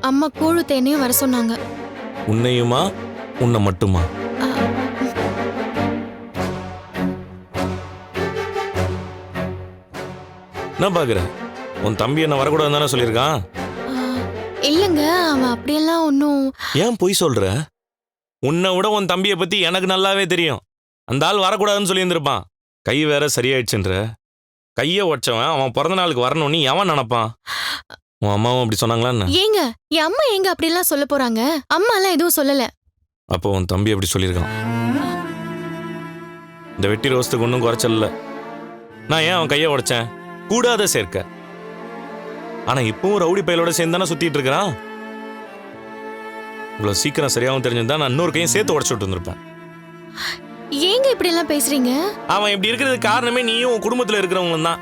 அம்மா கூழு தேனையும் வர சொன்னாங்க. உன்னையுமா? உன்னை மட்டுமா? என்ன பாக்குற? உன் தம்பி என்ன வரக்கூடாதுன்னு தானே சொல்லியிருக்கான்? இல்லைங்க அவன் அப்படியெல்லாம் ஒன்றும். ஏன் பொய் சொல்ற? உன்னை விட உன் தம்பியை பத்தி எனக்கு நல்லாவே தெரியும். அந்த ஆள் வரக்கூடாதுன்னு சொல்லியிருந்திருப்பான். கை வேற சரியாயிடுச்சுன்ற. கையை உடைச்சவன் அவன் பிறந்த நாளுக்கு வரணும்னு எவன் நினைப்பான்? உன் அம்மாவும் அப்படி சொன்னாங்களா என்ன? ஏங்க என் அம்மா எங்க அப்படியெல்லாம் சொல்ல போறாங்க? அம்மா எல்லாம் எதுவும் சொல்லல. அப்போ உன் தம்பி அப்படி சொல்லியிருக்கான். இந்த வெட்டி ரோஸ்துக்கு ஒன்றும் குறைச்சல் நான் ஏன் அவன் கையை உடைச்சேன்? கூடாத சேர்க்க. ஆனா இப்பவும் ரவுடி பயலோட சேர்ந்து தானே சுத்திட்டு இருக்கிறான்? இவ்வளவு சீக்கிரம் சரியாகவும் தெரிஞ்சிருந்தா நான் இன்னொரு கையும் சேர்த்து உடச்சு இருந்திருப்பேன் ஏங்க இப்படி எல்லாம் பேசுறீங்க? அவன் இப்படி இருக்கிறதுக்கு காரணமே நீயும் உன் குடும்பத்துல இருக்கிறவங்களும் தான்.